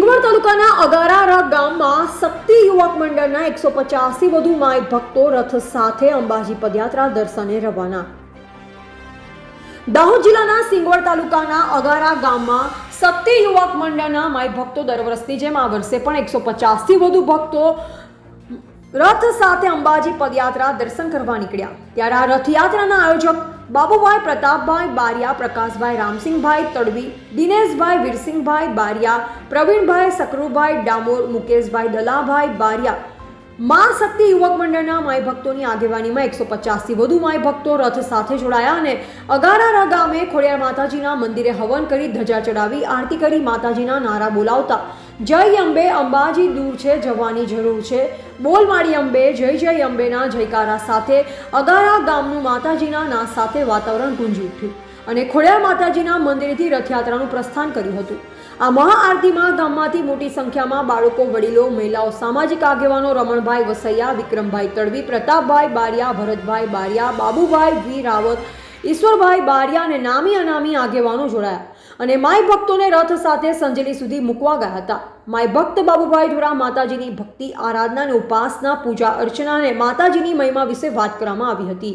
તાલુકાના અગારારા ગામમાં શક્તિ યુવક મંડળના એકસો પચાસથી વધુ માય ભક્તો રથ સાથે અંબાજી પદયાત્રા દર્શને રવાના. દાહોદ જિલ્લાના સિંગવડ તાલુકાના અગારા ગામમાં શક્તિ યુવક મંડળના માય ભક્તો દર વર્ષની જેમ આ વર્ષે પણ એકસો પચાસથી વધુ ભક્તો રથ સાથે અંબાજી પદયાત્રા દર્શન કરવા નીકળ્યા. ત્યારે આ રથયાત્રાના આયોજક બાબુભાઈ પ્રતાપભાઈ બારિયા, પ્રકાશભાઈ રામસિંહભાઈ તડવી, દિનેશભાઈ વીરસિંહભાઈ બારિયા, પ્રવીણભાઈ સકરુભાઈ ડામોર, મુકેશભાઈ દલાભાઈ બારિયા. મા શક્તિ યુવક મંડળના માય ભક્તોની આગેવાનીમાં એકસો પચાસથી વધુ માય ભક્તો રથ સાથે જોડાયા અને અગારારા ગામે ખોડિયાર માતાજીના મંદિરે હવન કરી ધજા ચડાવી આરતી કરી માતાજીના નારા બોલાવતા. જય અંબે, અંબાજી દૂર છે, જવાની જરૂર છે. બોલ અંબે, જય જય અંબેના જયકારા સાથે. અગારા ગામનું માતાજીના ના સાથે વાતાવરણ ગુંજી ઉઠ્યું અને ખોડિયા માતાજીના મંદિરેથી રથયાત્રાનું પ્રસ્થાન કર્યું હતું. આ મહાઆરતીમાં ગામમાંથી મોટી સંખ્યામાં બાળકો, વડીલો, મહિલાઓ, સામાજિક આગેવાનો, રમણભાઈ વસૈયા, વિક્રમભાઈ તડવી, પ્રતાપભાઈ બારિયા, ભરતભાઈ બારિયા, બાબુભાઈ વી રાવત ઈશ્વરભાઈ બારિયા અને નામી અનામી આગેવાનો જોડાયા અને માય ભક્તોને રથ સાથે સંજેલી સુધી મૂકવા ગયા હતા. માય ભક્ત બાબુભાઈ દ્વારા માતાજીની ભક્તિ, આરાધના અને ઉપાસના, પૂજા અર્ચના અને માતાજીની મહિમા વિશે વાત કરવામાં આવી હતી.